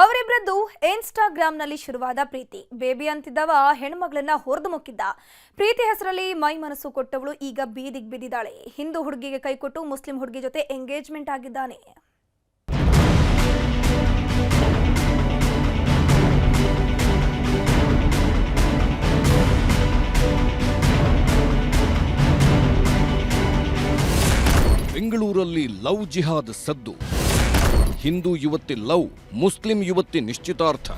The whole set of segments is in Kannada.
ಅವರಿಬ್ಬರದ್ದು ಇನ್ಸ್ಟಾಗ್ರಾಂನಲ್ಲಿ ಶುರುವಾದ ಪ್ರೀತಿ. ಬೇಬಿ ಅಂತಿದ್ದವ, ಹೆಣ್ಮಗಳನ್ನ ಹೊರದು ಮುಕ್ಕಿದ್ದ. ಪ್ರೀತಿ ಹೆಸರಲ್ಲಿ ಮೈ ಮನಸ್ಸು ಕೊಟ್ಟವಳು ಈಗ ಬೀದಿಗೆ ಬಿದ್ದಿದ್ದಾಳೆ. ಹಿಂದೂ ಹುಡುಗಿಗೆ ಕೈಕೊಟ್ಟು ಮುಸ್ಲಿಂ ಹುಡುಗಿ ಜೊತೆ ಎಂಗೇಜ್ಮೆಂಟ್ ಆಗಿದ್ದಾನೆ. ಬೆಂಗಳೂರಲ್ಲಿ ಲವ್ ಜಿಹಾದ್ ಸದ್ದು. ಹಿಂದೂ ಯುವತಿ ಲವ್, ಮುಸ್ಲಿಂ ಯುವತಿ ನಿಶ್ಚಿತಾರ್ಥ.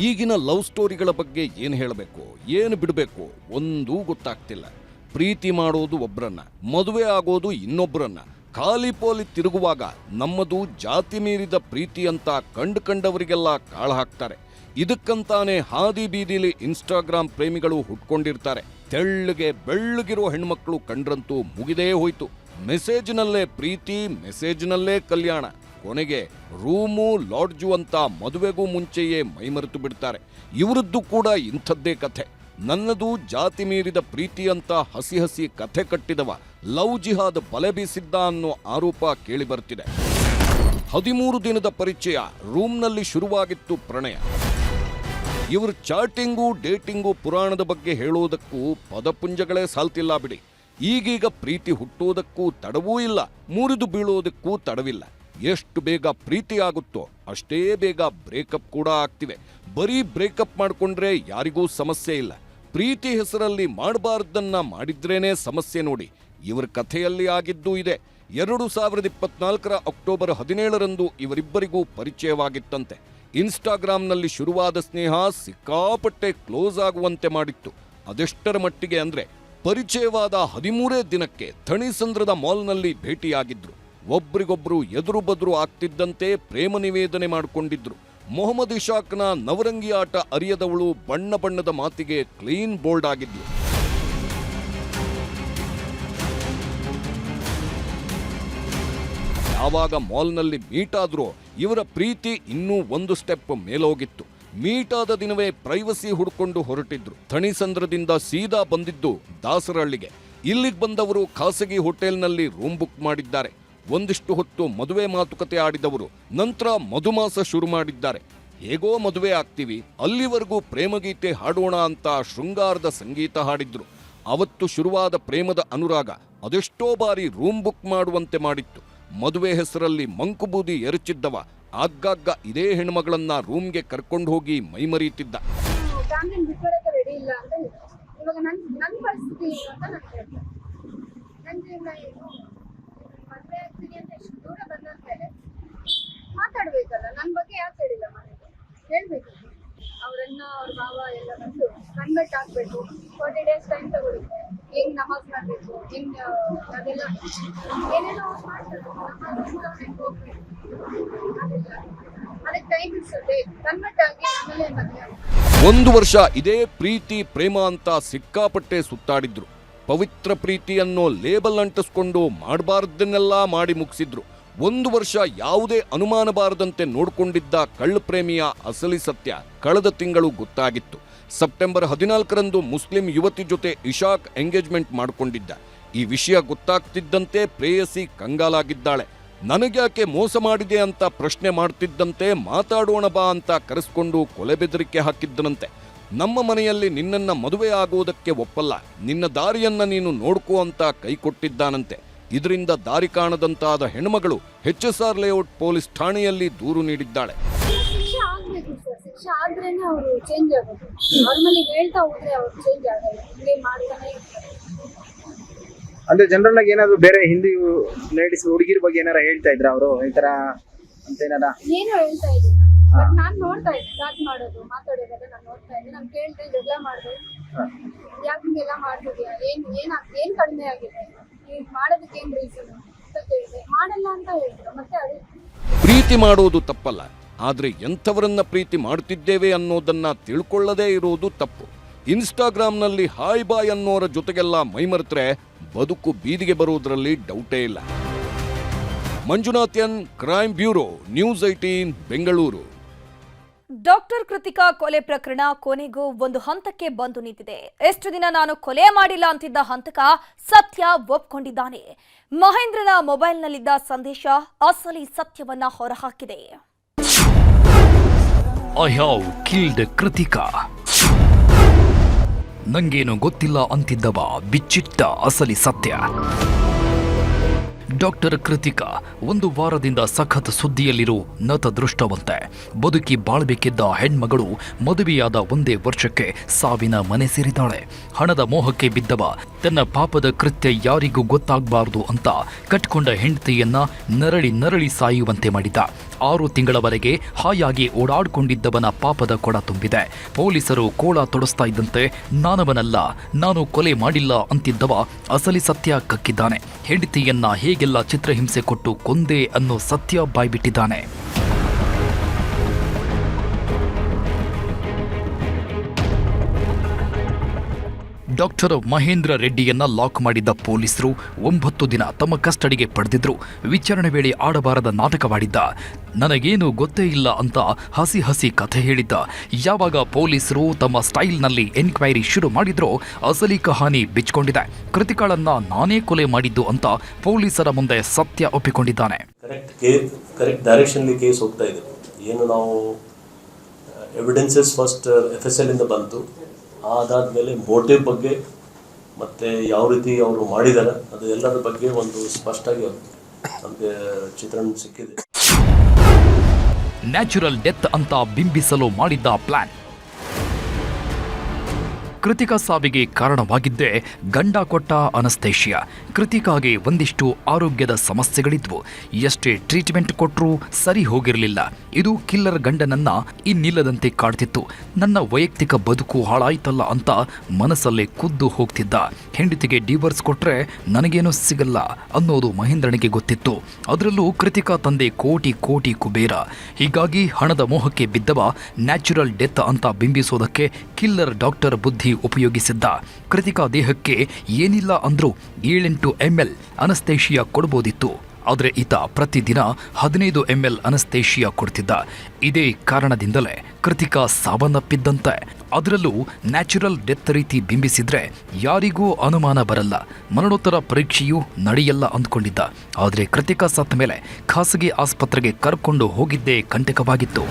ಈಗಿನ ಲವ್ ಸ್ಟೋರಿಗಳ ಬಗ್ಗೆ ಏನು ಹೇಳಬೇಕು, ಏನು ಬಿಡಬೇಕು ಒಂದೂ ಗೊತ್ತಾಗ್ತಿಲ್ಲ. ಪ್ರೀತಿ ಮಾಡೋದು ಒಬ್ಬರನ್ನ ಮದುವೆ ಆಗೋದು ಇನ್ನೊಬ್ಬರನ್ನ ಖಾಲಿ ಪೋಲಿ ತಿರುಗುವಾಗ ನಮ್ಮದು ಜಾತಿ ಮೀರಿದ ಪ್ರೀತಿ ಅಂತ ಕಂಡು ಕಂಡವರಿಗೆಲ್ಲ ಕಾಳು ಹಾಕ್ತಾರೆ. ಇದಕ್ಕಂತಾನೆ ಹಾದಿ ಬೀದಿಲಿ ಇನ್ಸ್ಟಾಗ್ರಾಮ್ ಪ್ರೇಮಿಗಳು ಹುಟ್ಕೊಂಡಿರ್ತಾರೆ. ತೆಳ್ಳಗೆ ಬೆಳ್ಳಗಿರೋ ಹೆಣ್ಮಕ್ಳು ಕಂಡ್ರಂತೂ ಮುಗಿದೇ ಹೋಯ್ತು. ಮೆಸೇಜ್ನಲ್ಲೇ ಪ್ರೀತಿ, ಮೆಸೇಜ್ನಲ್ಲೇ ಕಲ್ಯಾಣ. ಕೊನೆಗೆ ರೂಮು, ಲಾಡ್ಜು ಅಂತ ಮದುವೆಗೂ ಮುಂಚೆಯೇ ಮೈಮರೆತು ಬಿಡ್ತಾರೆ. ಇವರದ್ದು ಕೂಡ ಇಂಥದ್ದೇ ಕಥೆ. ನನ್ನದು ಜಾತಿ ಮೀರಿದ ಪ್ರೀತಿ ಅಂತ ಹಸಿ ಹಸಿ ಕಥೆ ಕಟ್ಟಿದವ ಲವ್ ಜಿಹಾದ್ ಬಲೆ ಬೀಸಿದ್ದ ಅನ್ನೋ ಆರೋಪ ಕೇಳಿಬರ್ತಿದೆ. ಹದಿಮೂರು ದಿನದ ಪರಿಚಯ, ರೂಮ್ನಲ್ಲಿ ಶುರುವಾಗಿತ್ತು ಪ್ರಣಯ. ಇವರು ಚಾಟಿಂಗು, ಡೇಟಿಂಗು ಪುರಾಣದ ಬಗ್ಗೆ ಹೇಳುವುದಕ್ಕೂ ಪದಪುಂಜಗಳೇ ಸಾಲ್ತಿಲ್ಲ ಬಿಡಿ. ಈಗೀಗ ಪ್ರೀತಿ ಹುಟ್ಟೋದಕ್ಕೂ ತಡವೂ ಇಲ್ಲ, ಮುರಿದು ಬೀಳೋದಕ್ಕೂ ತಡವಿಲ್ಲ. ಎಷ್ಟು ಬೇಗ ಪ್ರೀತಿ ಆಗುತ್ತೋ ಅಷ್ಟೇ ಬೇಗ ಬ್ರೇಕಪ್ ಕೂಡ ಆಗ್ತಿವೆ. ಬರೀ ಬ್ರೇಕಪ್ ಮಾಡಿಕೊಂಡ್ರೆ ಯಾರಿಗೂ ಸಮಸ್ಯೆ ಇಲ್ಲ. ಪ್ರೀತಿ ಹೆಸರಲ್ಲಿ ಮಾಡಬಾರ್ದನ್ನ ಮಾಡಿದ್ರೇನೆ ಸಮಸ್ಯೆ ನೋಡಿ. ಇವರ ಕಥೆಯಲ್ಲಿ ಆಗಿದ್ದೂ ಇದೆ. ಎರಡು ಸಾವಿರದ ಇಪ್ಪತ್ನಾಲ್ಕರ ಅಕ್ಟೋಬರ್ ಹದಿನೇಳರಂದು ಇವರಿಬ್ಬರಿಗೂ ಪರಿಚಯವಾಗಿತ್ತಂತೆ. ಇನ್ಸ್ಟಾಗ್ರಾಮ್ನಲ್ಲಿ ಶುರುವಾದ ಸ್ನೇಹ ಸಿಕ್ಕಾಪಟ್ಟೆ ಕ್ಲೋಸ್ ಆಗುವಂತೆ ಮಾಡಿತ್ತು. ಅದೆಷ್ಟರ ಮಟ್ಟಿಗೆ ಅಂದ್ರೆ ಪರಿಚಯವಾದ ಹದಿಮೂರೇ ದಿನಕ್ಕೆ ಥಣಿಸಂದ್ರದ ಮಾಲ್ನಲ್ಲಿ ಭೇಟಿಯಾಗಿದ್ರು. ಒಬ್ರಿಗೊಬ್ರು ಎದುರು ಬದುರು ಆಗ್ತಿದ್ದಂತೆ ಪ್ರೇಮ ನಿವೇದನೆ ಮಾಡಿಕೊಂಡಿದ್ರು. ಮೊಹಮ್ಮದ್ ಇಶಾಕ್ನ ನವರಂಗಿ ಆಟ ಅರಿಯದವಳು ಬಣ್ಣ ಬಣ್ಣದ ಮಾತಿಗೆ ಕ್ಲೀನ್ ಬೋಲ್ಡ್ ಆಗಿದ್ಲು. ಯಾವಾಗ ಮಾಲ್ನಲ್ಲಿ ಮೀಟ್ ಆದ್ರೂ ಇವರ ಪ್ರೀತಿ ಇನ್ನೂ ಒಂದು ಸ್ಟೆಪ್ ಮೇಲೋಗಿತ್ತು. ಮೀಟ್ ಆದ ದಿನವೇ ಪ್ರೈವಸಿ ಹುಡ್ಕೊಂಡು ಹೊರಟಿದ್ರು. ಥಣಿಸಂದ್ರದಿಂದ ಸೀದಾ ಬಂದಿದ್ದು ದಾಸರಹಳ್ಳಿಗೆ. ಇಲ್ಲಿಗೆ ಬಂದವರು ಖಾಸಗಿ ಹೋಟೆಲ್ನಲ್ಲಿ ರೂಮ್ ಬುಕ್ ಮಾಡಿದ್ದಾರೆ. ಒಂದಿಷ್ಟು ಹೊತ್ತು ಮದುವೆ ಮಾತುಕತೆ ಆಡಿದವರು. ನಂತರ ಮಧುಮಾಸ ಶುರು ಮಾಡಿದ್ದಾರೆ. ಹೇಗೋ ಮದುವೆ ಆಗ್ತೀವಿ, ಅಲ್ಲಿವರೆಗೂ ಪ್ರೇಮಗೀತೆ ಹಾಡೋಣ ಅಂತ ಶೃಂಗಾರದ ಸಂಗೀತ ಹಾಡಿದ್ರು. ಅವತ್ತು ಶುರುವಾದ ಪ್ರೇಮದ ಅನುರಾಗ ಅದೆಷ್ಟೋ ಬಾರಿ ರೂಮ್ ಬುಕ್ ಮಾಡುವಂತೆ ಮಾಡಿತ್ತು. ಮದುವೆ ಹೆಸರಲ್ಲಿ ಮಂಕುಬೂದಿ ಎರಚಿದ್ದವ ಆಗಾಗ ಇದೇ ಹೆಣ್ಮಗಳನ್ನ ರೂಮ್ಗೆ ಕರ್ಕೊಂಡು ಹೋಗಿ ಮೈಮರಿಯುತ್ತಿದ್ದ. ಮಾತಾಡ್ಬೇಕಲ್ಲ ನನ್ನ ಬಗ್ಗೆ ಯಾಕೆ ಹೇಳಿಲ್ಲ ಮನೆಗೆ? ಹೇಳ್ಬೇಕು ಅವರನ್ನ ಅವ್ರ ಭಾವ ಎಲ್ಲ ಬಂದು ಕನ್ವರ್ಟ್ ಆಗ್ಬೇಕು. ಫಾರ್ಟಿ ಡೇಸ್ ಟೈಮ್ ತಗೊಳುತ್ತೆ. ಹೆಂಗ್ ನಮಾಜ್ ಮಾಡ್ಬೇಕು, ಹೆಂಗ್ ಅದೆಲ್ಲ ಏನೇನೋ ಮಾಡ್ತಾರೆ. ಅದೆಲ್ಲ ಅದಕ್ಕೆ ಟೈಮ್ ಕನ್ವರ್ಟ್ ಆಗಿ ಆಮೇಲೆ ಮದುವೆ ಒಂದು ವರ್ಷ ಇದೇ ಪ್ರೀತಿ, ಪ್ರೇಮ ಅಂತ ಸಿಕ್ಕಾಪಟ್ಟೆ ಸುತ್ತಾಡಿದ್ರು. ಪವಿತ್ರ ಪ್ರೀತಿ ಅನ್ನೋ ಲೇಬಲ್ ಅಂಟಿಸ್ಕೊಂಡು ಮಾಡಬಾರ್ದನ್ನೆಲ್ಲ ಮಾಡಿ ಮುಗಿಸಿದ್ರು. ಒಂದು ವರ್ಷ ಯಾವುದೇ ಅನುಮಾನ ಬಾರದಂತೆ ನೋಡಿಕೊಂಡಿದ್ದ ಕಳ್ಳ ಪ್ರೇಮಿಯ ಅಸಲಿ ಸತ್ಯ ಕಳೆದ ತಿಂಗಳು ಗೊತ್ತಾಗಿತ್ತು. ಸೆಪ್ಟೆಂಬರ್ ಹದಿನಾಲ್ಕರಂದು ಮುಸ್ಲಿಂ ಯುವತಿ ಜೊತೆ ಇಶಾಕ್ ಎಂಗೇಜ್ಮೆಂಟ್ ಮಾಡಿಕೊಂಡಿದ್ದ. ಈ ವಿಷಯ ಗೊತ್ತಾಗ್ತಿದ್ದಂತೆ ಪ್ರೇಯಸಿ ಕಂಗಾಲಾಗಿದ್ದಾಳೆ. ನನಗ್ಯಾಕೆ ಮೋಸ ಮಾಡಿದೆ ಅಂತ ಪ್ರಶ್ನೆ ಮಾಡ್ತಿದ್ದಂತೆ ಮಾತಾಡೋಣ ಬಾ ಅಂತ ಕರೆಸ್ಕೊಂಡು ಕೊಲೆ ಬೆದರಿಕೆ ಹಾಕಿದ್ದನಂತೆ. ನಮ್ಮ ಮನೆಯಲ್ಲಿ ನಿನ್ನನ್ನು ಮದುವೆ ಆಗೋದಕ್ಕೆ ಒಪ್ಪಲ್ಲ. ನಿನ್ನ ದಾರಿಯನ್ನ ನೀನು ನೋಡ್ಕೋ ಅಂತ ಕೈ ಕೊಟ್ಟಿದ್ದಾನಂತೆ. ಇದರಿಂದ ದಾರಿ ಕಾಣದಂತಾದ ಹೆಣ್ಮಗಳು H S R layout police ಠಾಣೆಯಲ್ಲಿ ದೂರು ನೀಡಿದ್ದಾಳೆ. ಅಂದ್ರೆ ಜನರಲ್ ಆಗಿ ಏನಾದ್ರು ಬೇರೆ ಹಿಂದಿ ಲೇಡೀಸ್ ಹುಡುಗಿರ ಬಗ್ಗೆ ಏನಾರ ಹೇಳ್ತಾ ಇದ್ರ ಅವರು? ಈ ತರ ಅಂತ ಏನಾರ? ಏನು ಹೇಳ್ತಾ ಇದ್ರು ಬಟ್ ನಾನ್ ನೋಡ್ತಾ ಇದ್ದೆ. ಚಾಟ್ ಮಾಡೋದು ಮಾತಾಡೋದೆಲ್ಲ ನಾನು ನೋಡ್ತಾ ಇದ್ದೆ. ನಾನು ಕೇಳ್ದೆ ಜಗಳ ಮಾಡ್ದೆ. ಯಾಕೆ ಹಿಂಗೆಲ್ಲ ಮಾಡ್ತಿದ್ಯಾ? ಏನ್ ಏನ್ ಏನ್ ಕಡಿಮೆ ಆಗಿದೆ? ಮಾಡೋದಕ್ಕೆ ಪ್ರೀತಿ ಮಾಡೋದು ತಪ್ಪಲ್ಲ, ಆದರೆ ಎಂಥವರನ್ನ ಪ್ರೀತಿ ಮಾಡ್ತಿದ್ದೇವೆ ಅನ್ನೋದನ್ನ ತಿಳ್ಕೊಳ್ಳದೇ ಇರೋದು ತಪ್ಪು. ಇನ್ಸ್ಟಾಗ್ರಾಮ್ನಲ್ಲಿ ಹಾಯ್ ಬಾಯ್ ಅನ್ನೋರ ಜೊತೆಗೆಲ್ಲ ಮೈಮರೆತ್ರೆ ಬದುಕು ಬೀದಿಗೆ ಬರುವುದರಲ್ಲಿ ಡೌಟೇ ಇಲ್ಲ. Manjunath N crime bureau news eighteen Bengaluru doctor Kritika ಕೊಲೆ ಪ್ರಕರಣ ಕೊನೆಗೂ ಒಂದು ಹಂತಕ್ಕೆ ಬಂದು ನಿಂತಿದೆ. ಎಷ್ಟು ದಿನ ನಾನು ಕೊಲೆ ಮಾಡಿಲ್ಲ ಅಂತಿದ್ದ ಹಂತಕ ಸತ್ಯ ಒಪ್ಕೊಂಡಿದ್ದಾನೆ. ಮಹೇಂದ್ರನ ಮೊಬೈಲ್ನಲ್ಲಿದ್ದ ಸಂದೇಶ ಅಸಲಿ ಸತ್ಯವನ್ನ ಹೊರಹಾಕಿದೆ. I have killed Kritika. ನಂಗೇನು ಗೊತ್ತಿಲ್ಲ ಅಂತಿದ್ದವ, ಬಿಚ್ಚಿಟ್ಟ ಅಸಲಿ ಸತ್ಯ. ಡಾಕ್ಟರ್ ಕೃತಿಕಾ, ಒಂದು ವಾರದಿಂದ ಸಖತ್ ಸುದ್ದಿಯಲ್ಲಿರೋ, ನತ ದೃಷ್ಟವಂತೆ. ಬದುಕಿ ಬಾಳ್ಬೇಕಿದ್ದ ಹೆಣ್ಮಗಳು ಮದುವೆಯಾದ ಒಂದೇ ವರ್ಷಕ್ಕೆ ಸಾವಿನ ಮನೆ ಸೇರಿದಾಳೆ ಹಣದ ಮೋಹಕ್ಕೆ ಬಿದ್ದವ, ತನ್ನ ಪಾಪದ ಕೃತ್ಯ ಯಾರಿಗೂ ಗೊತ್ತಾಗಬಾರದು ಅಂತ ಕಟ್ಕೊಂಡ ಹೆಂಡತಿಯನ್ನ ನರಳಿ ನರಳಿ ಸಾಯುವಂತೆ ಮಾಡಿದ. ಆರು ತಿಂಗಳವರೆಗೆ ಹಾಯಾಗಿ ಓಡಾಡಿಕೊಂಡಿದ್ದವನ ಪಾಪದ ಕೊಡ ತುಂಬಿದೆ. ಪೊಲೀಸರು ಕೋಳ ತೊಡಸ್ತಾ ಇದ್ದಂತೆ, ನಾನವನಲ್ಲ, ನಾನು ಕೊಲೆ ಮಾಡಿಲ್ಲ ಅಂತಿದ್ದವ ಅಸಲಿ ಸತ್ಯ ಕಕ್ಕಿದ್ದಾನೆ. ಹೆಂಡತಿಯನ್ನ ಹೇಗೆಲ್ಲ ಚಿತ್ರಹಿಂಸೆ ಕೊಟ್ಟು ಕೊಂದೆ ಅನ್ನೋ ಸತ್ಯ ಬಾಯ್ಬಿಟ್ಟಿದ್ದಾನೆ. ಡಾಕ್ಟರ್ ಮಹೇಂದ್ರ ರೆಡ್ಡಿಯನ್ನ ಲಾಕ್ ಮಾಡಿದ್ದ ಪೊಲೀಸರು ಒಂಬತ್ತು ದಿನ ತಮ್ಮ ಕಸ್ಟಡಿಗೆ ಪಡೆದಿದ್ರು. ವಿಚಾರಣೆ ವೇಳೆ ಆಡಬಾರದ ನಾಟಕವಾಡಿದ್ದ. ನನಗೇನು ಗೊತ್ತೇ ಇಲ್ಲ ಅಂತ ಹಸಿ ಹಸಿ ಕಥೆ ಹೇಳಿದ್ದ. ಯಾವಾಗ ಪೊಲೀಸರು ತಮ್ಮ ಸ್ಟೈಲ್ನಲ್ಲಿ ಎನ್ಕ್ವೈರಿ ಶುರು ಮಾಡಿದ್ರೋ ಅಸಲಿ ಕಹಾನಿ ಬಿಚ್ಕೊಂಡಿದೆ. ಕೃತಿಕಾಳನ್ನ ನಾನೇ ಕೊಲೆ ಮಾಡಿದ್ದು ಅಂತ ಪೊಲೀಸರ ಮುಂದೆ ಸತ್ಯ ಒಪ್ಪಿಕೊಂಡಿದ್ದಾನೆ. ಏನು ನಾವು evidences first F S L ಇಂದ ಬಂತು. ಅದಾದಮೇಲೆ ಮೋಟಿವ್ ಬಗ್ಗೆ ಮತ್ತು ಯಾವ ರೀತಿ ಅವರು ಮಾಡಿದ್ದಾರೆ ಅದು ಎಲ್ಲರ ಬಗ್ಗೆ ಒಂದು ಸ್ಪಷ್ಟವಾಗಿ ನಮಗೆ ಚಿತ್ರಣ ಸಿಕ್ಕಿದೆ. ನ್ಯಾಚುರಲ್ ಡೆತ್ ಅಂತ ಬಿಂಬಿಸಲು ಮಾಡಿದ್ದ ಪ್ಲಾನ್ ಕೃತಿಕಾ ಸಾವಿಗೆ ಕಾರಣವಾಗಿದ್ದೇ ಗಂಡ ಕೊಟ್ಟ ಅನಸ್ತೇಷಿಯಾ. ಕೃತಿಕಾಗೆ ಒಂದಿಷ್ಟು ಆರೋಗ್ಯದ ಸಮಸ್ಯೆಗಳಿದ್ವು. ಎಷ್ಟೇ ಟ್ರೀಟ್ಮೆಂಟ್ ಕೊಟ್ಟರೂ ಸರಿ ಹೋಗಿರಲಿಲ್ಲ. ಇದು ಕಿಲ್ಲರ್ ಗಂಡನನ್ನ ಇನ್ನಿಲ್ಲದಂತೆ ಕಾಡ್ತಿತ್ತು. ನನ್ನ ವೈಯಕ್ತಿಕ ಬದುಕು ಹಾಳಾಯ್ತಲ್ಲ ಅಂತ ಮನಸ್ಸಲ್ಲೇ ಕುದ್ದು ಹೋಗ್ತಿದ್ದ. ಹೆಂಡತಿಗೆ ಡಿವರ್ಸ್ ಕೊಟ್ರೆ ನನಗೇನು ಸಿಗಲ್ಲ ಅನ್ನೋದು ಮಹೇಂದ್ರನಿಗೆ ಗೊತ್ತಿತ್ತು. ಅದರಲ್ಲೂ ಕೃತಿಕಾ ತಂದೆ ಕೋಟಿ ಕೋಟಿ ಕುಬೇರ. ಹೀಗಾಗಿ ಹಣದ ಮೋಹಕ್ಕೆ ಬಿದ್ದವ ನ್ಯಾಚುರಲ್ ಡೆತ್ ಅಂತ ಬಿಂಬಿಸೋದಕ್ಕೆ ಕಿಲ್ಲರ್ ಡಾಕ್ಟರ್ ಬುದ್ಧಿ ಉಪಯೋಗಿಸಿದ್ದ. ಕೃತಿಕಾ ದೇಹಕ್ಕೆ ಏನಿಲ್ಲ ಅಂದರೂ ಏಳೆಂಟು ಎಂಎಲ್ ಅನಸ್ತೇಷಿಯಾ ಕೊಡ್ಬೋದಿತ್ತು. ಆದರೆ ಈತ ಪ್ರತಿದಿನ ಹದಿನೈದು ಎಂಎಲ್ ಅನಸ್ತೇಷಿಯಾ ಕೊಡ್ತಿದ್ದ. ಇದೇ ಕಾರಣದಿಂದಲೇ ಕೃತಿಕಾ ಸಾವನ್ನಪ್ಪಿದ್ದಂತೆ. ಅದರಲ್ಲೂ ನ್ಯಾಚುರಲ್ ಡೆತ್ ರೀತಿ ಬಿಂಬಿಸಿದ್ರೆ ಯಾರಿಗೂ ಅನುಮಾನ ಬರಲ್ಲ. ಮರಣೋತ್ತರ ಪರೀಕ್ಷೆಯೂ ನಡೆಯಲ್ಲ ಅಂದ್ಕೊಂಡಿದ್ದ. ಆದರೆ ಕೃತಿಕಾ ಸತ್ತ ಮೇಲೆ ಖಾಸಗಿ ಆಸ್ಪತ್ರೆಗೆ ಕರ್ಕೊಂಡು ಹೋಗಿದ್ದೇ ಕಂಟಕವಾಗಿತ್ತು.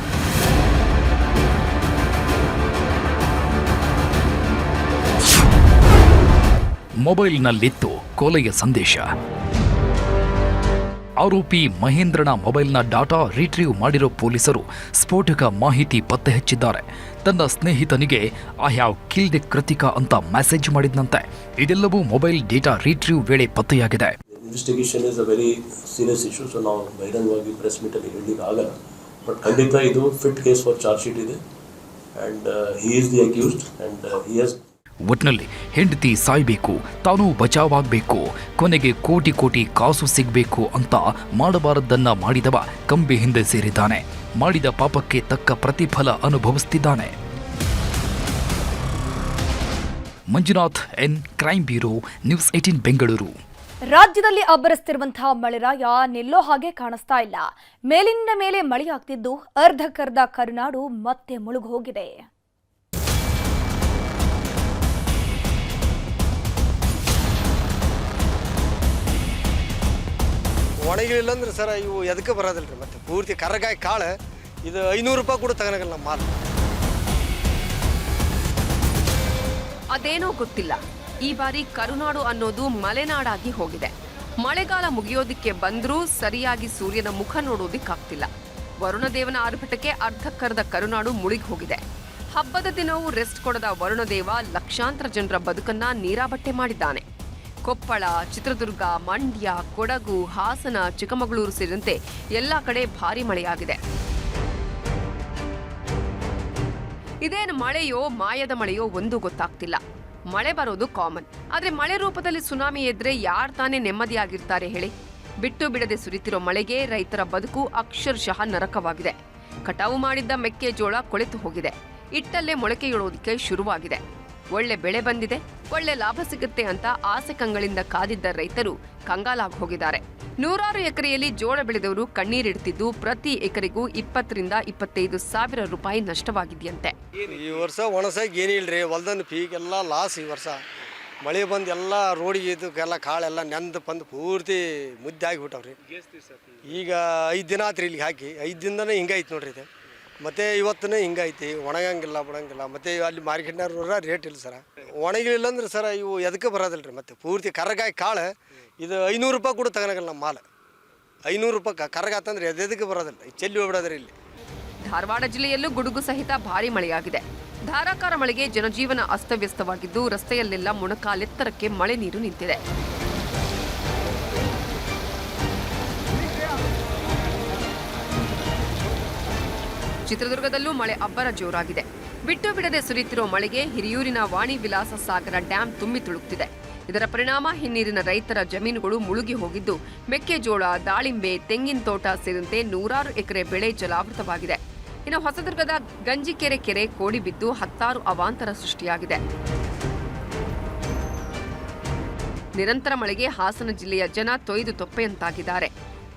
ಮೊಬೈಲ್ನಲ್ಲಿತ್ತು ಕೊಲೆಯ ಸಂದೇಶ. ಆರೋಪಿ ಮಹೇಂದ್ರನ ಮೊಬೈಲ್ನ ಡಾಟಾ ರಿಟ್ರೀವ್ ಮಾಡಿರೋ ಪೊಲೀಸರು ಸ್ಫೋಟಕ ಮಾಹಿತಿ ಪತ್ತೆ ಹಚ್ಚಿದ್ದಾರೆ. ತನ್ನ ಸ್ನೇಹಿತನಿಗೆ, ಐ ಹ್ಯಾವ್ ಕಿಲ್ಡ್ ಕೃತಿಕಾ ಅಂತ ಮೆಸೇಜ್ ಮಾಡಿದ್ನಂತೆ. ಇದೆಲ್ಲವೂ ಮೊಬೈಲ್ ಡೇಟಾ ರಿಟ್ರೀವ್ ವೇಳೆ ಪತ್ತೆಯಾಗಿದೆ. Investigation is a very serious issue so ನಾವು ಬಹಿರಂಗವಾಗಿ ಪ್ರೆಸ್ ಮೀಟಲ್ಲಿ ಹೇಳಲಿಕ್ಕೆ ಆಗಲ್ಲ. ಬಟ್ ಖಂಡಿತ ಇದು fit case for charge sheet ಇದೆ. And he is the accused and he has ಒಟ್ನಲ್ಲಿ ಹೆಂಡತಿ ಸಾಯ್ಬೇಕು, ತಾನು ಬಚಾವಾಗಬೇಕು, ಕೊನೆಗೆ ಕೋಟಿ ಕೋಟಿ ಕಾಸು ಸಿಗಬೇಕು ಅಂತ ಮಾಡಬಾರದ್ದನ್ನ ಮಾಡಿದವ ಕಂಬಿ ಹಿಂದೆ ಸೇರಿದ್ದಾನೆ. ಮಾಡಿದ ಪಾಪಕ್ಕೆ ತಕ್ಕ ಪ್ರತಿಫಲ ಅನುಭವಿಸ್ತಿದ್ದಾನೆ. Manjunath, N. Crime bureau, news eighteen Bengaluru. ರಾಜ್ಯದಲ್ಲಿ ಅಬ್ಬರಿಸ್ತಿರುವಂತಹ ಮಳೆರಾಯ ನಿಲ್ಲೋ ಹಾಗೆ ಕಾಣಿಸ್ತಾ ಇಲ್ಲ. ಮೇಲಿನ ಮೇಲೆ ಮಳೆಯಾಗ್ತಿದ್ದು ಅರ್ಧಕ್ಕರ್ಧ ಕರುನಾಡು ಮತ್ತೆ ಮುಳುಗು ಹೋಗಿದೆ ಒಣಗಿಲಿಲ್ಲ ಅಂದ್ರೆ ಸರ್ ಇವು ಎದಕ್ಕೆ ಬರೋದಿಲ್ಲ ರೀ ಮತ್ತೆ? ಪೂರ್ತಿ ಕರಗಾಯಿ ಕಾಳು, ಇದು ಐನೂರು ರೂಪಾಯಿ ಕೂಡ ತಗೋಣಗಲ್ಲ ನಮ್ಮ ಮಾಲ್ ಅದೇನೋ ಗೊತ್ತಿಲ್ಲ. ಈ ಬಾರಿ ಕರುನಾಡು ಅನ್ನೋದು ಮಲೆನಾಡಾಗಿ ಹೋಗಿದೆ. ಮಳೆಗಾಲ ಮುಗಿಯೋದಿಕ್ಕೆ ಬಂದರೂ ಸರಿಯಾಗಿ ಸೂರ್ಯನ ಮುಖ ನೋಡೋದಿಕ್ಕಾಗ್ತಿಲ್ಲ. ವರುಣದೇವನ ಆರ್ಭಟಕ್ಕೆ ಅರ್ಧಕ್ಕರ್ಧ ಕರುನಾಡು ಮುಳುಗಿ ಹೋಗಿದೆ. ಹಬ್ಬದ ದಿನವೂ ರೆಸ್ಟ್ ಕೊಡದ ವರುಣದೇವ ಲಕ್ಷಾಂತರ ಜನರ ಬದುಕನ್ನ ನೀರಾಬಟ್ಟೆ ಮಾಡಿದ್ದಾನೆ. ಕೊಪ್ಪಳ, ಚಿತ್ರದುರ್ಗ, ಮಂಡ್ಯ, ಕೊಡಗು, ಹಾಸನ, ಚಿಕ್ಕಮಗಳೂರು ಸೇರಿದಂತೆ ಎಲ್ಲ ಕಡೆ ಭಾರಿ ಮಳೆಯಾಗಿದೆ. ಇದೇನು ಮಳೆಯೋ, ಮಾಯದ ಮಳೆಯೋ ಒಂದು ಗೊತ್ತಾಗ್ತಿಲ್ಲ. ಮಳೆ ಬರೋದು ಕಾಮನ್ ಆದರೆ ಮಳೆ ರೂಪದಲ್ಲಿ ಸುನಾಮಿ ಎದ್ರೆ ಯಾರ್ ತಾನೇ ನೆಮ್ಮದಿಯಾಗಿರ್ತಾರೆ ಹೇಳಿ? ಬಿಟ್ಟು ಬಿಡದೆ ಸುರಿತಿರೋ ಮಳೆಗೆ ರೈತರ ಬದುಕು ಅಕ್ಷರಶಃ ನರಕವಾಗಿದೆ. ಕಟಾವು ಮಾಡಿದ್ದ ಮೆಕ್ಕೆಜೋಳ ಕೊಳೆತು ಹೋಗಿದೆ. ಇಟ್ಟಲ್ಲೇ ಮೊಳಕೆಯೊಳೋದಕ್ಕೆ ಶುರುವಾಗಿದೆ. ಒಳ್ಳೆ ಬೆಳೆ ಬಂದಿದೆ, ಒಳ್ಳೆ ಲಾಭ ಸಿಗುತ್ತೆ ಅಂತ ಆಸೆ ಕಂಗಳಿಂದ ಕಾದಿದ್ದ ರೈತರು ಕಂಗಾಲಾಗಿ ಹೋಗಿದ್ದಾರೆ. ನೂರಾರು ಎಕರೆಯಲ್ಲಿ ಜೋಳ ಬೆಳೆದವರು ಕಣ್ಣೀರಿಡ್ತಿದ್ದು ಪ್ರತಿ ಎಕರೆಗೂ ಇಪ್ಪತ್ತರಿಂದ ಇಪ್ಪತ್ತೈದು ಸಾವಿರ ರೂಪಾಯಿ ನಷ್ಟವಾಗಿದೆಯಂತೆ. ಈ ವರ್ಷ ಒಣಸಾಗಿ ಏನಿಲ್ರಿ ರೀ ಹೊಲ್ದನ್ ಪೀಕ್ ಎಲ್ಲ ಲಾಸ್ ಈ ವರ್ಷ. ಮಳೆ ಬಂದು ಎಲ್ಲ ರೋಡಿಗೆ ಇದಕ್ಕೆಲ್ಲ ಕಾಳೆಲ್ಲ ನೆಂದು ಬಂದು ಪೂರ್ತಿ ಮುದ್ದೆ ಆಗಿಬಿಟ್ಟವ್ರಿ ಈಗ ಐದು ದಿನ ಆತ್ರಿ ಇಲ್ಲಿಗೆ ಹಾಕಿ, ಐದು ದಿನದಲ್ಲೇ ಹಿಂಗಾಯ್ತು ನೋಡ್ರಿ ಇದು. ಮತ್ತು ಇವತ್ತಿನ ಹಿಂಗೈತಿ, ಒಣಗಂಗಿಲ್ಲ, ಬಿಡಂಗಿಲ್ಲ, ಮತ್ತೆ ಅಲ್ಲಿ ಮಾರ್ಕೆಟ್ನಾರ ರೇಟ್ ಇಲ್ಲ ಸರ. ಒಣಗಿಲ್ಲ ಅಂದ್ರೆ ಸರ ಇವು ಎದಕ್ಕೆ ಬರೋದಿಲ್ಲ ರೀ ಮತ್ತು? ಪೂರ್ತಿ ಕರಗಾಯಿ ಕಾಳು, ಇದು ಐನೂರು ರೂಪಾಯಿ ಕೂಡ ತಗೊಳಗಲ್ಲ ನಮ್ಮ ಮಾಲು. ಐನೂರು ರೂಪಾಯಿ ಕರಗಾತಂದ್ರೆ ಎದೆದಕ್ಕೆ ಬರೋದಿಲ್ಲ ಚೆಲ್ಲಿ ಹೋಗ್ಬಿಡೋದ್ರಿ ಇಲ್ಲಿ. ಧಾರವಾಡ ಜಿಲ್ಲೆಯಲ್ಲೂ ಗುಡುಗು ಸಹಿತ ಭಾರಿ ಮಳೆಯಾಗಿದೆ. ಧಾರಾಕಾರ ಮಳೆಗೆ ಜನಜೀವನ ಅಸ್ತವ್ಯಸ್ತವಾಗಿದ್ದು ರಸ್ತೆಯಲ್ಲೆಲ್ಲ ಮೊಣಕಾಲೆತ್ತರಕ್ಕೆ ಮಳೆ ನೀರು ನಿಂತಿದೆ. ಚಿತ್ರದುರ್ಗದಲ್ಲೂ ಮಳೆ ಅಬ್ಬರ ಜೋರಾಗಿದೆ. ಬಿಟ್ಟು ಬಿಡದೆ ಸುರಿಯುತ್ತಿರುವ ಮಳೆಗೆ ಹಿರಿಯೂರಿನ ವಾಣಿ ವಿಲಾಸ ಸಾಗರ ಡ್ಯಾಂ ತುಂಬಿ ತುಳುಕ್ತಿದೆ. ಇದರ ಪರಿಣಾಮ ಹಿನ್ನೀರಿನ ರೈತರ ಜಮೀನುಗಳು ಮುಳುಗಿ ಹೋಗಿದ್ದು, ಮೆಕ್ಕೆಜೋಳ, ದಾಳಿಂಬೆ, ತೆಂಗಿನ ತೋಟ ಸೇರಿದಂತೆ ನೂರಾರು ಎಕರೆ ಬೆಳೆ ಜಲಾವೃತವಾಗಿದೆ. ಇನ್ನು ಹೊಸದುರ್ಗದ ಗಂಜಿಕೆರೆ ಕೆರೆ ಕೋಡಿ ಬಿದ್ದು ಹತ್ತಾರು ಅವಾಂತರ ಸೃಷ್ಟಿಯಾಗಿದೆ. ನಿರಂತರ ಮಳೆಗೆ ಹಾಸನ ಜಿಲ್ಲೆಯ ಜನ ತೊಯ್ದು ತೊಪ್ಪೆಯಂತಾಗಿದ್ದಾರೆ.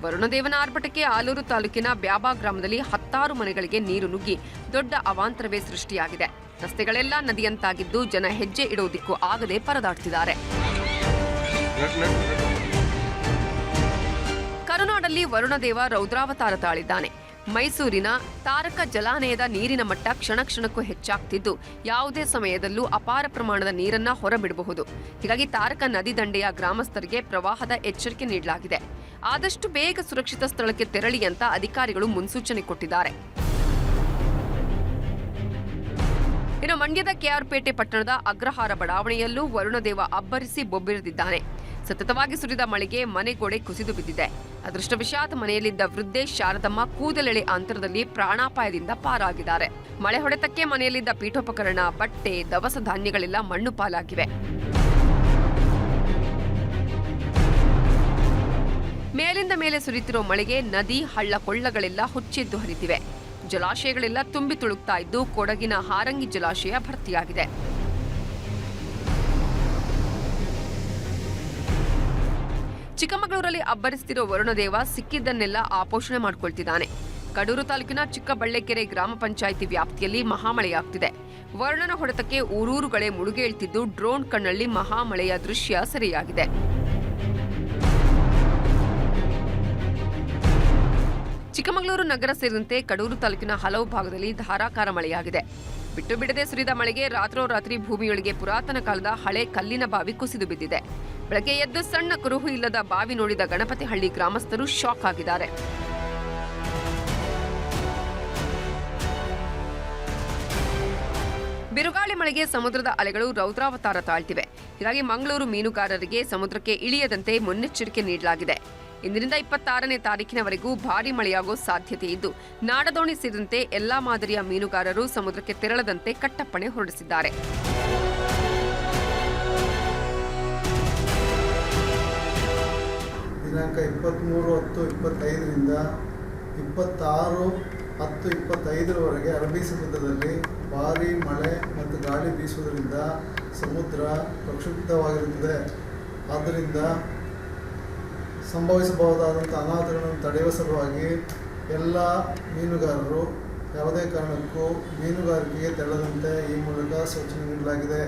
ವರುಣದೇವನ ಆರ್ಭಟಕ್ಕೆ ಆಲೂರು ತಾಲೂಕಿನ ಬ್ಯಾಬಾ ಗ್ರಾಮದಲ್ಲಿ ಹತ್ತಾರು ಮನೆಗಳಿಗೆ ನೀರು ನುಗ್ಗಿ ದೊಡ್ಡ ಅವಾಂತರವೇ ಸೃಷ್ಟಿಯಾಗಿದೆ. ರಸ್ತೆಗಳೆಲ್ಲ ನದಿಯಂತಾಗಿದ್ದು ಜನ ಹೆಜ್ಜೆ ಇಡುವುದಕ್ಕೂ ಆಗದೆ ಪರದಾಡ್ತಿದ್ದಾರೆ. ಕರುನಾಡಲ್ಲಿ ವರುಣದೇವ ರೌದ್ರಾವತಾರ ತಾಳಿದ್ದಾನೆ. ಮೈಸೂರಿನ ತಾರಕ ಜಲಾನಯದ ನೀರಿನ ಮಟ್ಟ ಕ್ಷಣ ಕ್ಷಣಕ್ಕೂ ಹೆಚ್ಚಾಗ್ತಿದ್ದು ಯಾವುದೇ ಸಮಯದಲ್ಲೂ ಅಪಾರ ಪ್ರಮಾಣದ ನೀರನ್ನ ಹೊರಬಿಡಬಹುದು. ಹೀಗಾಗಿ ತಾರಕ ನದಿ ದಂಡೆಯ ಗ್ರಾಮಸ್ಥರಿಗೆ ಪ್ರವಾಹದ ಎಚ್ಚರಿಕೆ ನೀಡಲಾಗಿದೆ. ಆದಷ್ಟು ಬೇಗ ಸುರಕ್ಷಿತ ಸ್ಥಳಕ್ಕೆ ತೆರಳಿ ಅಂತ ಅಧಿಕಾರಿಗಳು ಮುನ್ಸೂಚನೆ ಕೊಟ್ಟಿದ್ದಾರೆ. ಇನ್ನು ಮಂಡ್ಯದ ಕೆಆರ್ಪೇಟೆ ಪಟ್ಟಣದ ಅಗ್ರಹಾರ ಬಡಾವಣೆಯಲ್ಲೂ ವರುಣದೇವ ಅಬ್ಬರಿಸಿ ಬೊಬ್ಬಿರಿದಿದ್ದಾನೆ. ಸತತವಾಗಿ ಸುರಿದ ಮಳೆಗೆ ಮನೆಗೋಡೆ ಕುಸಿದು ಬಿದ್ದಿದೆ. ಅದೃಷ್ಟವಶಾತ್ ಮನೆಯಲ್ಲಿದ್ದ ವೃದ್ಧೆ ಶಾರದಮ್ಮ ಕೂದಲೆಳೆ ಅಂತರದಲ್ಲಿ ಪ್ರಾಣಾಪಾಯದಿಂದ ಪಾರಾಗಿದ್ದಾರೆ. ಮಳೆ ಹೊಡೆತಕ್ಕೆ ಮನೆಯಲ್ಲಿದ್ದ ಪೀಠೋಪಕರಣ, ಬಟ್ಟೆ, ದವಸ ಧಾನ್ಯಗಳೆಲ್ಲ ಮಣ್ಣು ಪಾಲಾಗಿವೆ. ಮೇಲಿಂದ ಮೇಲೆ ಸುರಿತಿರೋ ಮಳೆಗೆ ನದಿ, ಹಳ್ಳ, ಕೊಳ್ಳಗಳೆಲ್ಲ ಹುಚ್ಚೆದ್ದು ಹರಿತಿವೆ. ಜಲಾಶಯಗಳೆಲ್ಲ ತುಂಬಿ ತುಳುಕ್ತಾ ಇದ್ದು ಕೊಡಗಿನ ಹಾರಂಗಿ ಜಲಾಶಯ ಭರ್ತಿಯಾಗಿದೆ. ಚಿಕ್ಕಮಗಳೂರಲ್ಲಿ ಅಬ್ಬರಿಸ್ತಿರೋ ವರುಣದೇವ ಸಿಕ್ಕಿದ್ದನ್ನೆಲ್ಲ ಆಪೋಷಣೆ ಮಾಡಿಕೊಳ್ತಿದ್ದಾನೆ. ಕಡೂರು ತಾಲೂಕಿನ ಚಿಕ್ಕಬಳ್ಳೆಕೆರೆ ಗ್ರಾಮ ಪಂಚಾಯಿತಿ ವ್ಯಾಪ್ತಿಯಲ್ಲಿ ಮಹಾಮಳೆಯಾಗ್ತಿದೆ. ವರುಣನ ಹೊಡೆತಕ್ಕೆ ಊರೂರುಗಳೇ ಮುಳುಗೇಳ್ತಿದ್ದು ಡ್ರೋನ್ ಕಣ್ಣಲ್ಲಿ ಮಹಾಮಳೆಯ ದೃಶ್ಯ ಸೆರೆಯಾಗಿದೆ. ಚಿಕ್ಕಮಗಳೂರು ನಗರ ಸೇರಿದಂತೆ ಕಡೂರು ತಾಲೂಕಿನ ಹಲವು ಭಾಗದಲ್ಲಿ ಧಾರಾಕಾರ ಮಳೆಯಾಗಿದೆ. ಬಿಟ್ಟು ಬಿಡದೆ ಸುರಿದ ಮಳೆಗೆ ರಾತ್ರೋರಾತ್ರಿ ಭೂಮಿಯೊಳಗೆ ಪುರಾತನ ಕಾಲದ ಹಳೆ ಕಲ್ಲಿನ ಬಾವಿ ಕುಸಿದು ಬಿದ್ದಿದೆ. ಬೆಳಗ್ಗೆ ಎದ್ದು ಸಣ್ಣ ಕುರುಹು ಇಲ್ಲದ ಬಾವಿ ನೋಡಿದ ಗಣಪತಿಹಳ್ಳಿ ಗ್ರಾಮಸ್ಥರು ಶಾಕ್ ಆಗಿದ್ದಾರೆ. ಬಿರುಗಾಳಿ ಮಳೆಗೆ ಸಮುದ್ರದ ಅಲೆಗಳು ರೌದ್ರಾವತಾರ ತಾಳ್ತಿವೆ. ಹೀಗಾಗಿ ಮಂಗಳೂರು ಮೀನುಗಾರರಿಗೆ ಸಮುದ್ರಕ್ಕೆ ಇಳಿಯದಂತೆ ಮುನ್ನೆಚ್ಚರಿಕೆ ನೀಡಲಾಗಿದೆ. ಇಂದಿನಿಂದ ಇಪ್ಪತ್ತಾರನೇ ತಾರೀಕಿನವರೆಗೂ ಭಾರಿ ಮಳೆಯಾಗುವ ಸಾಧ್ಯತೆ ಇದ್ದು, ನಾಡದೋಣಿ ಸೇರಿದಂತೆ ಎಲ್ಲಾ ಮಾದರಿಯ ಮೀನುಗಾರರು ಸಮುದ್ರಕ್ಕೆ ತೆರಳದಂತೆ ಕಟ್ಟಪ್ಪಣೆ ಹೊರಡಿಸಿದ್ದಾರೆ. ದಿನಾಂಕ ಇಪ್ಪತ್ತ್ಮೂರು ಹತ್ತು ಇಪ್ಪತ್ತೈದರಿಂದ ಇಪ್ಪತ್ತಾರು ಹತ್ತು ಇಪ್ಪತ್ತೈದರವರೆಗೆ ಅರಬ್ಬಿ ಸಮುದ್ರದಲ್ಲಿ ಭಾರೀ ಮಳೆ ಮತ್ತು ಗಾಳಿ ಬೀಸುವುದರಿಂದ ಸಮುದ್ರ ಪ್ರಕ್ಷುಬ್ಧವಾಗಿರುತ್ತದೆ. ಆದ್ದರಿಂದ ಸಂಭವಿಸಬಹುದಾದಂಥ ಅನಾಹುತಗಳನ್ನು ತಡೆಯುವ ಸಲುವಾಗಿ ಎಲ್ಲ ಮೀನುಗಾರರು ಯಾವುದೇ ಕಾರಣಕ್ಕೂ ಮೀನುಗಾರಿಕೆಗೆ ತೆರಳದಂತೆ ಈ ಮೂಲಕ ಸೂಚನೆ ನೀಡಲಾಗಿದೆ.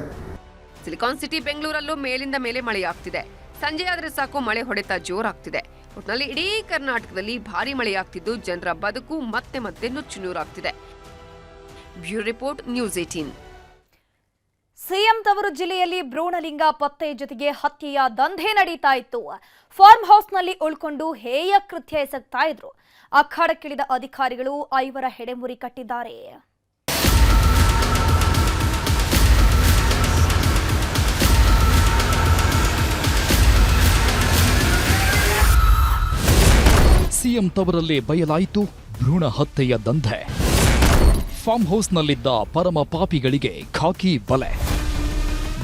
ಸಿಲಿಕಾನ್ ಸಿಟಿ ಬೆಂಗಳೂರಲ್ಲೂ ಮೇಲಿಂದ ಮೇಲೆ ಮಳೆಯಾಗ್ತಿದೆ. ಸಂಜೆಯಾದರೆ ಸಾಕು ಮಳೆ ಹೊಡೆತ ಜೋರಾಗ್ತಿದೆ. ಒಟ್ನಲ್ಲಿ ಇಡೀ ಕರ್ನಾಟಕದಲ್ಲಿ ಭಾರಿ ಮಳೆಯಾಗ್ತಿದ್ದು, ಜನರ ಬದುಕು ಮತ್ತೆ ಮತ್ತೆ ನುಚ್ಚು ನೂರಾಗ್ತಿದೆ. Bureau report news eighteen CM ತವರು ಜಿಲ್ಲೆಯಲ್ಲಿ ಭ್ರೂಣಲಿಂಗ ಪತ್ತೆ ಜೊತೆಗೆ ಹತ್ಯೆಯ ದಂಧೆ ನಡೀತಾ ಇತ್ತು. ಫಾರ್ಮ್ ಹೌಸ್ನಲ್ಲಿ ಉಳ್ಕೊಂಡು ಹೇಯ ಕೃತ್ಯ ಎಸಗ್ತಾ ಇದ್ರು. ಅಖಾಡಕ್ಕಿಳಿದ ಅಧಿಕಾರಿಗಳು ಐವರ ಹೆಡೆಮುರಿ ಕಟ್ಟಿದ್ದಾರೆ. ಸಿಎಂ ತವರಲ್ಲೇ ಬಯಲಾಯಿತು ಭ್ರೂಣ ಹತ್ಯೆಯ ದಂಧೆ. ಫಾರ್ಮ್ ಹೌಸ್ನಲ್ಲಿದ್ದ ಪರಮ ಪಾಪಿಗಳಿಗೆ ಖಾಕಿ ಬಲೆ.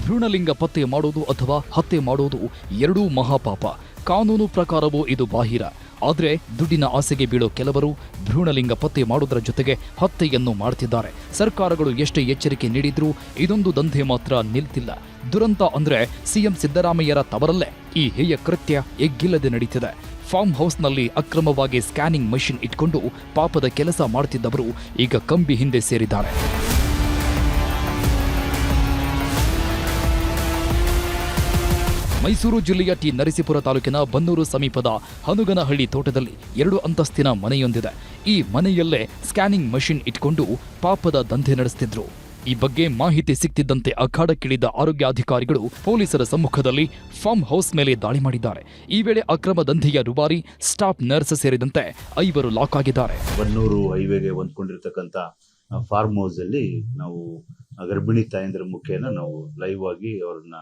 ಭ್ರೂಣಲಿಂಗ ಪತ್ತೆ ಮಾಡೋದು ಅಥವಾ ಹತ್ಯೆ ಮಾಡೋದು ಎರಡೂ ಮಹಾಪಾಪ. ಕಾನೂನು ಪ್ರಕಾರವೂ ಇದು ಬಾಹಿರ. ಆದರೆ ದುಡ್ಡಿನ ಆಸೆಗೆ ಬೀಳೋ ಕೆಲವರು ಭ್ರೂಣಲಿಂಗ ಪತ್ತೆ ಮಾಡೋದರ ಜೊತೆಗೆ ಹತ್ಯೆಯನ್ನು ಮಾಡ್ತಿದ್ದಾರೆ. ಸರ್ಕಾರಗಳು ಎಷ್ಟೇ ಎಚ್ಚರಿಕೆ ನೀಡಿದ್ರೂ ಇದೊಂದು ದಂಧೆ ಮಾತ್ರ ನಿಲ್ತಿಲ್ಲ. ದುರಂತ ಅಂದ್ರೆ ಸಿಎಂ ಸಿದ್ದರಾಮಯ್ಯರ ತವರಲ್ಲೇ ಈ ಹೇಯ ಕೃತ್ಯ ಎಗ್ಗಿಲ್ಲದೆ ನಡೀತಿದೆ. ಫಾರ್ಮ್ ಹೌಸ್ನಲ್ಲಿ ಅಕ್ರಮವಾಗಿ ಸ್ಕ್ಯಾನಿಂಗ್ ಮಷಿನ್ ಇಟ್ಕೊಂಡು ಪಾಪದ ಕೆಲಸ ಮಾಡುತ್ತಿದ್ದವರು ಈಗ ಕಂಬಿ ಹಿಂದೆ ಸೇರಿದ್ದಾರೆ. ಮೈಸೂರು ಜಿಲ್ಲೆಯ ಟಿ ನರಸೀಪುರ ತಾಲೂಕಿನ ಬನ್ನೂರು ಸಮೀಪದ ಹನುಗನಹಳ್ಳಿ ತೋಟದಲ್ಲಿ ಎರಡು ಅಂತಸ್ತಿನ ಮನೆಯೊಂದಿದೆ. ಈ ಮನೆಯಲ್ಲೇ ಸ್ಕ್ಯಾನಿಂಗ್ ಮಷಿನ್ ಇಟ್ಕೊಂಡು ಪಾಪದ ದಂಧೆ ನಡೆಸುತ್ತಿದ್ರು ಈ ಬಗ್ಗೆ ಮಾಹಿತಿ ಸಿಕ್ತಿದ್ದಂತೆ ಅಖಾಡಕ್ಕಿಳಿದ ಆರೋಗ್ಯ ಅಧಿಕಾರಿಗಳು ಪೊಲೀಸರ ಸಮ್ಮುಖದಲ್ಲಿ ಫಾರ್ಮ್ ಹೌಸ್ ಮೇಲೆ ದಾಳಿ ಮಾಡಿದ್ದಾರೆ. ಈ ವೇಳೆ ಅಕ್ರಮ ದಂಧೆಯ ರುಬಾರಿ ಸ್ಟಾಫ್ ನರ್ಸ್ ಸೇರಿದಂತೆ ಐವರು ಲಾಕ್ ಆಗಿದ್ದಾರೆ. ಬನ್ನೂರು ಹೈವೇಗೆ ಹೊಂದ್ಕೊಂಡಿರ್ತಕ್ಕಂಥ ಫಾರ್ಮ್ ಹೌಸ್ ಅಲ್ಲಿ ನಾವು ಗರ್ಭಿಣಿ ತಾಯಂದ್ರ ಮುಖೇನ ನಾವು ಲೈವ್ ಆಗಿ ಅವ್ರನ್ನ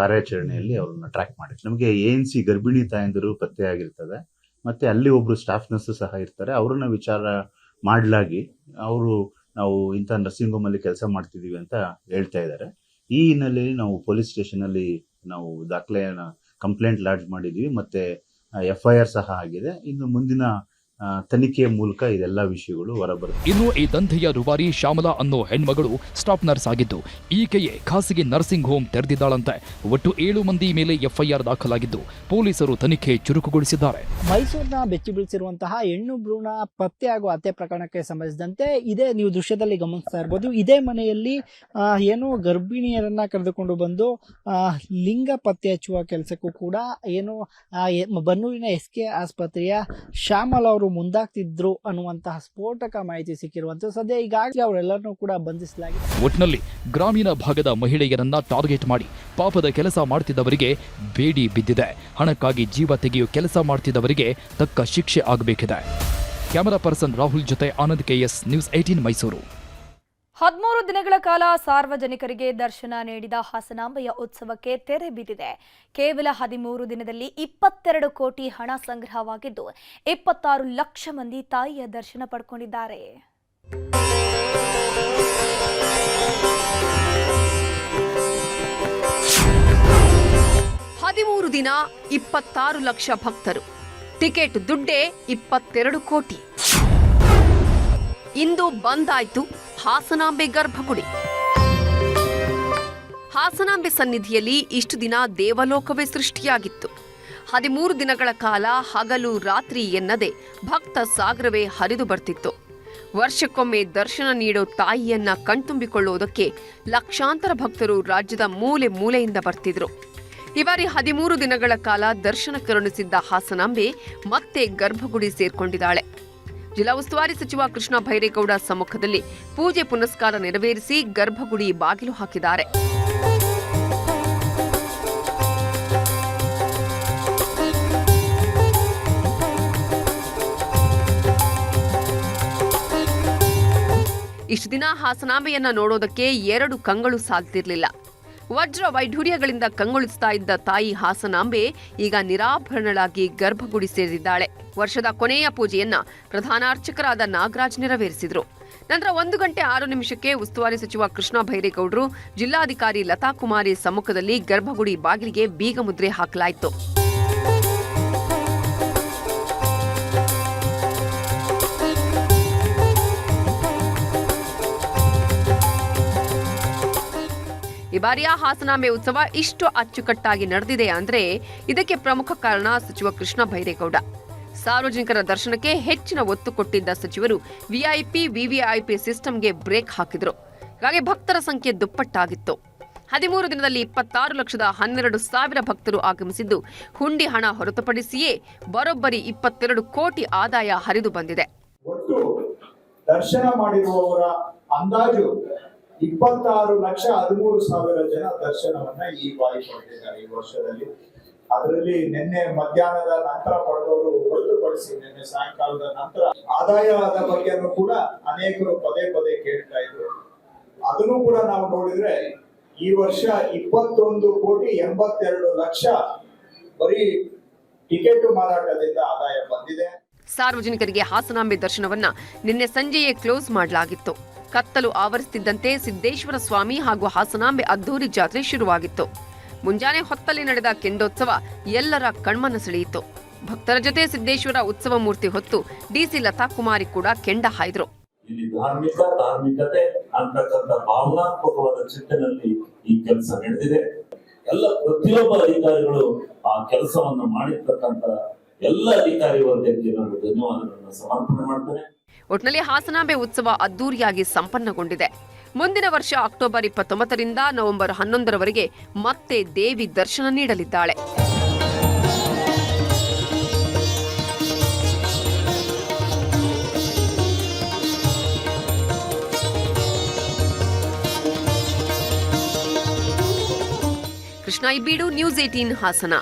ಕಾರ್ಯಾಚರಣೆಯಲ್ಲಿ ಅವ್ರನ್ನ ಟ್ರ್ಯಾಕ್ ಮಾಡಿ ನಮಗೆ ಎ ಎನ್ ಸಿ ಗರ್ಭಿಣಿ ತಾಯಂದಿರು ಪತ್ತೆ ಆಗಿರ್ತದೆ. ಮತ್ತೆ ಅಲ್ಲಿ ಒಬ್ರು ಸ್ಟಾಫ್ ನರ್ಸ್ ಸಹ ಇರ್ತಾರೆ. ಅವ್ರನ್ನ ವಿಚಾರ ಮಾಡಲಾಗಿ ಅವರು ನಾವು ಇಂಥ ನರ್ಸಿಂಗ್ ಹೋಮ್ ಅಲ್ಲಿ ಕೆಲಸ ಮಾಡ್ತಿದೀವಿ ಅಂತ ಹೇಳ್ತಾ ಇದ್ದಾರೆ. ಈ ಹಿನ್ನೆಲೆಯಲ್ಲಿ ನಾವು ಪೊಲೀಸ್ ಸ್ಟೇಷನ್ ಅಲ್ಲಿ ನಾವು ದಾಖಲೆಯನ್ನ ಕಂಪ್ಲೇಂಟ್ ಲಾಡ್ಜ್ ಮಾಡಿದೀವಿ. ಮತ್ತೆ ಎಫ್ ಐ ಸಹ ಆಗಿದೆ. ಇನ್ನು ಮುಂದಿನ ತನಿಖೆಯ ಮೂಲಕ ಇದೆಲ್ಲ ವಿಷಯಗಳು ಹೊರಬರುತ್ತೆ ಇನ್ನು ಈ ದಂಧೆಯ ರುವಾರಿ ಶ್ಯಾಮಲಾ ಅನ್ನೋ ಹೆಣ್ಮಗಳು ಸ್ಟಾಫ್ ನರ್ಸ್ ಆಗಿದ್ದು ಈಕೆಯೇ ಖಾಸಗಿ ನರ್ಸಿಂಗ್ ಹೋಮ್ ತೆರೆದಿದ್ದಾಳಂತೆ. ಒಟ್ಟು ಏಳು ಮಂದಿ ಮೇಲೆ ಎಫ್ಐಆರ್ ದಾಖಲಾಗಿದ್ದು ಪೊಲೀಸರು ತನಿಖೆ ಚುರುಕುಗೊಳಿಸಿದ್ದಾರೆ. ಮೈಸೂರಿನ ಬೆಚ್ಚಿ ಬೀಳಿಸಿರುವಂತಹ ಹೆಣ್ಣು ಭ್ರೂಣ ಪತ್ತೆ ಹಾಗೂ ಹತ್ಯೆ ಪ್ರಕರಣಕ್ಕೆ ಸಂಬಂಧಿಸಿದಂತೆ ಇದೇ ನೀವು ದೃಶ್ಯದಲ್ಲಿ ಗಮನಿಸ್ತಾ ಇರಬಹುದು ಇದೇ ಮನೆಯಲ್ಲಿ ಆ, ಏನು ಗರ್ಭಿಣಿಯರನ್ನ ಕರೆದುಕೊಂಡು ಬಂದು ಲಿಂಗ ಪತ್ತೆ ಹಚ್ಚುವ ಕೆಲಸಕ್ಕೂ ಕೂಡ ಏನು ಬನ್ನೂರಿನ ಎಸ್ ಕೆ ಆಸ್ಪತ್ರೆಯ ಶ್ಯಾಮಲ್ ಅವರು ಮುಂದಾಗ್ತಿದ್ರು ಅನ್ನುವಂತಹ ಸ್ಫೋಟಕ ಮಾಹಿತಿ ಸಿಕ್ಕಿರುವಂತ ಸದ್ಯ ಈಗಾಗಲೇ ಅವರೆಲ್ಲರನ್ನೂ ಕೂಡ ಬಂಧಿಸಲಾಗಿದೆ. ಒಟ್ನಲ್ಲಿ ಗ್ರಾಮೀಣ ಭಾಗದ ಮಹಿಳೆಯರನ್ನ ಟಾರ್ಗೆಟ್ ಮಾಡಿ ಪಾಪದ ಕೆಲಸ ಮಾಡ್ತಿದ್ದವರಿಗೆ ಬೇಡಿ ಬಿದ್ದಿದೆ. ಹಣಕ್ಕಾಗಿ ಜೀವ ತೆಗೆಯೋ ಕೆಲಸ ಮಾಡ್ತಿದ್ದವರಿಗೆ ತಕ್ಕ ಶಿಕ್ಷೆ ಆಗಬೇಕಿದೆ. ಕ್ಯಾಮರಾ ಪರ್ಸನ್ ರಾಹುಲ್ ಜೊತೆ Anand KS news eighteen Mysuru. ಹದಿಮೂರು ದಿನಗಳ ಕಾಲ ಸಾರ್ವಜನಿಕರಿಗೆ ದರ್ಶನ ನೀಡಿದ ಹಾಸನಾಂಬೆಯ ಉತ್ಸವಕ್ಕೆ ತೆರೆ ಬಿದ್ದಿದೆ ಕೇವಲ ಹದಿಮೂರು ದಿನದಲ್ಲಿ ಇಪ್ಪತ್ತೆರಡು ಕೋಟಿ ಹಣ ಸಂಗ್ರಹವಾಗಿದ್ದು, ಇಪ್ಪತ್ತಾರು ಲಕ್ಷ ಮಂದಿ ತಾಯಿಯ ದರ್ಶನ ಪಡ್ಕೊಂಡಿದ್ದಾರೆ. ಹದಿಮೂರು ದಿನ ಇಪ್ಪತ್ತಾರು ಲಕ್ಷ ಭಕ್ತರು. ಟಿಕೆಟ್ ದುಡ್ಡೇ ಇಪ್ಪತ್ತೆರಡು ಕೋಟಿ. ಇಂದು ಬಂದಾಯ್ತು ಹಾಸನಾಂಬೆ ಗರ್ಭಗುಡಿ. ಹಾಸನಾಂಬೆ ಸನ್ನಿಧಿಯಲ್ಲಿ ಇಷ್ಟು ದಿನ ದೇವಲೋಕವೇ ಸೃಷ್ಟಿಯಾಗಿತ್ತು. ಹದಿಮೂರು ದಿನಗಳ ಕಾಲ ಹಗಲು ರಾತ್ರಿ ಎನ್ನದೆ ಭಕ್ತ ಸಾಗರವೇ ಹರಿದು ಬರ್ತಿತ್ತು. ವರ್ಷಕ್ಕೊಮ್ಮೆ ದರ್ಶನ ನೀಡೋ ತಾಯಿಯನ್ನ ಕಣ್ತುಂಬಿಕೊಳ್ಳುವುದಕ್ಕೆ ಲಕ್ಷಾಂತರ ಭಕ್ತರು ರಾಜ್ಯದ ಮೂಲೆ ಮೂಲೆಯಿಂದ ಬರ್ತಿದ್ರು. ಈ ಬಾರಿ ಹದಿಮೂರು ದಿನಗಳ ಕಾಲ ದರ್ಶನ ಕರುಣಿಸಿದ್ದ ಹಾಸನಾಂಬೆ ಮತ್ತೆ ಗರ್ಭಗುಡಿ ಸೇರ್ಕೊಂಡಿದ್ದಾಳೆ. ಜಿಲ್ಲಾ ಉಸ್ತುವಾರಿ ಸಚಿವ ಕೃಷ್ಣ ಭೈರೇಗೌಡ ಸಮ್ಮುಖದಲ್ಲಿ ಪೂಜೆ ಪುನಸ್ಕಾರ ನೆರವೇರಿಸಿ ಗರ್ಭಗುಡಿ ಬಾಗಿಲು ಹಾಕಿದ್ದಾರೆ. ಇಷ್ಟು ದಿನ ಹಾಸನಾಮೆಯನ್ನ ನೋಡೋದಕ್ಕೆ ಎರಡು ಕಂಗಳು ಸಾಲ್ತಿರ್ಲಿಲ್ಲ ವಜ್ರ ವೈಢೂರ್ಯಗಳಿಂದ ಕಂಗೊಳಿಸ್ತಾ ಇದ್ದ ತಾಯಿ ಹಾಸನಾಂಬೆ ಈಗ ನಿರಾಭರಣಳಾಗಿ ಗರ್ಭಗುಡಿ ಸೇರಿದ್ದಾಳೆ. ವರ್ಷದ ಕೊನೆಯ ಪೂಜೆಯನ್ನ ಪ್ರಧಾನಾರ್ಚಕರಾದ ನಾಗರಾಜ್ ನೆರವೇರಿಸಿದರು. ನಂತರ ಒಂದು ಗಂಟೆ ಆರು ನಿಮಿಷಕ್ಕೆ ಉಸ್ತುವಾರಿ ಸಚಿವ ಕೃಷ್ಣ ಭೈರೇಗೌಡರು ಜಿಲ್ಲಾಧಿಕಾರಿ ಲತಾ ಕುಮಾರಿ ಸಮ್ಮುಖದಲ್ಲಿ ಗರ್ಭಗುಡಿ ಬಾಗಿಲಿಗೆ ಬೀಗ ಮುದ್ರೆ ಹಾಕಲಾಯಿತು. ಈ ಬಾರಿಯ ಹಾಸನಾಂಬೆ ಉತ್ಸವ ಇಷ್ಟು ಅಚ್ಚುಕಟ್ಟಾಗಿ ನಡೆದಿದೆ ಅಂದ್ರೆ ಇದಕ್ಕೆ ಪ್ರಮುಖ ಕಾರಣ ಸಚಿವ ಕೃಷ್ಣ ಭೈರೇಗೌಡ ಸಾರ್ವಜನಿಕರ ದರ್ಶನಕ್ಕೆ ಹೆಚ್ಚಿನ ಒತ್ತು ಕೊಟ್ಟಿದ್ದ ಸಚಿವರು ವಿಐಪಿ ವಿವಿಐಪಿ ಸಿಸ್ಟಮ್ಗೆ ಬ್ರೇಕ್ ಹಾಕಿದ್ರು. ಹೀಗಾಗಿ ಭಕ್ತರ ಸಂಖ್ಯೆ ದುಪ್ಪಟ್ಟಾಗಿತ್ತು. ಹದಿಮೂರು ದಿನದಲ್ಲಿ ಇಪ್ಪತ್ತಾರು ಲಕ್ಷದ ಹನ್ನೆರಡು ಸಾವಿರ ಭಕ್ತರು ಆಗಮಿಸಿದ್ದು, ಹುಂಡಿ ಹಣ ಹೊರತುಪಡಿಸಿಯೇ ಬರೋಬ್ಬರಿ ಇಪ್ಪತ್ತೆರಡು ಕೋಟಿ ಆದಾಯ ಹರಿದು ಬಂದಿದೆ. ದರ್ಶನ ಮಾಡಿರುವವರ ಅಂದಾಜು ಇಪ್ಪತ್ತಾರು ಲಕ್ಷ ಹದಿಮೂರು ಸಾವಿರ ಜನ ದರ್ಶನವನ್ನ ಈ ಬಾರಿ ಪಡೆದಿದ್ದಾರೆ ಈ ವರ್ಷದಲ್ಲಿ. ಅದರಲ್ಲಿ ನಿನ್ನೆ ಮಧ್ಯಾಹ್ನದ ನಂತರ ಪಡೆದವರು ಹೊರತುಪಡಿಸಿ ನಿನ್ನೆ ಸಾಯಂಕಾಲದ ನಂತರ ಆದಾಯದ ಬಗ್ಗೆನೂ ಕೂಡ ಅನೇಕರು ಪದೇ ಪದೇ ಕೇಳ್ತಾ ಇದ್ರು. ಅದನ್ನು ಕೂಡ ನಾವು ನೋಡಿದ್ರೆ ಈ ವರ್ಷ ಇಪ್ಪತ್ತೊಂದು ಕೋಟಿ ಎಂಬತ್ತೆರಡು ಲಕ್ಷ ಬರೀ ಟಿಕೆಟ್ ಮಾರಾಟದಿಂದ ಆದಾಯ ಬಂದಿದೆ. ಸಾರ್ವಜನಿಕರಿಗೆ ಹಾಸನಾಂಬೆ ದರ್ಶನವನ್ನ ನಿನ್ನೆ ಸಂಜೆಯೇ ಕ್ಲೋಸ್ ಮಾಡಲಾಗಿತ್ತು. ಕತ್ತಲು ಆವರಿಸುತ್ತಿದ್ದಂತೆ ಸಿದ್ದೇಶ್ವರ ಸ್ವಾಮಿ ಹಾಗೂ ಹಾಸನಾಂಬೆ ಅದ್ದೂರಿ ಜಾತ್ರೆ ಶುರುವಾಗಿತ್ತು. ಮುಂಜಾನೆ ಹೊತ್ತಲ್ಲಿ ನಡೆದ ಕೆಂಡೋತ್ಸವ ಎಲ್ಲರ ಕಣ್ಮನ ಸೆಳೆಯಿತು. ಭಕ್ತರ ಜೊತೆ ಸಿದ್ದೇಶ್ವರ ಉತ್ಸವ ಮೂರ್ತಿ ಹೊತ್ತು ಡಿಸಿ ಲತಾ ಕುಮಾರಿ ಕೂಡ ಕೆಂಡ ಹಾಯ್ದರು. ಇಲ್ಲಿ ಧಾರ್ಮಿಕ, ಧಾರ್ಮಿಕತೆ ಅಂತಕ್ಕಂಥ ಭಾವನಾತ್ಮಕವಾದ ಚಿಂತನೆಯಲ್ಲಿ ಈ ಕೆಲಸ ನಡೆದಿದೆ. ಎಲ್ಲ ಪ್ರತಿಯೊಬ್ಬ ಅಧಿಕಾರಿಗಳು ಆ ಕೆಲಸವನ್ನು ಮಾಡಿರ್ತಕ್ಕಂಥ ಎಲ್ಲ ಅಧಿಕಾರಿ ವರ್ಗಕ್ಕೆ ನಾನು ಧನ್ಯವಾದಗಳನ್ನು ಸಮರ್ಪಣೆ ಮಾಡ್ತೇನೆ ಒಟ್ನಲ್ಲಿ ಹಾಸನಾಂಬೆ ಉತ್ಸವ ಅದ್ದೂರಿಯಾಗಿ ಸಂಪನ್ನಗೊಂಡಿದೆ. ಮುಂದಿನ ವರ್ಷ ಅಕ್ಟೋಬರ್ ಇಪ್ಪತ್ತೊಂಬತ್ತರಿಂದ ನವೆಂಬರ್ ಹನ್ನೊಂದರವರೆಗೆ ಮತ್ತೆ ದೇವಿ ದರ್ಶನ ನೀಡಲಿದ್ದಾಳೆ. Krishna Ibbeedu, news eighteen Hassan.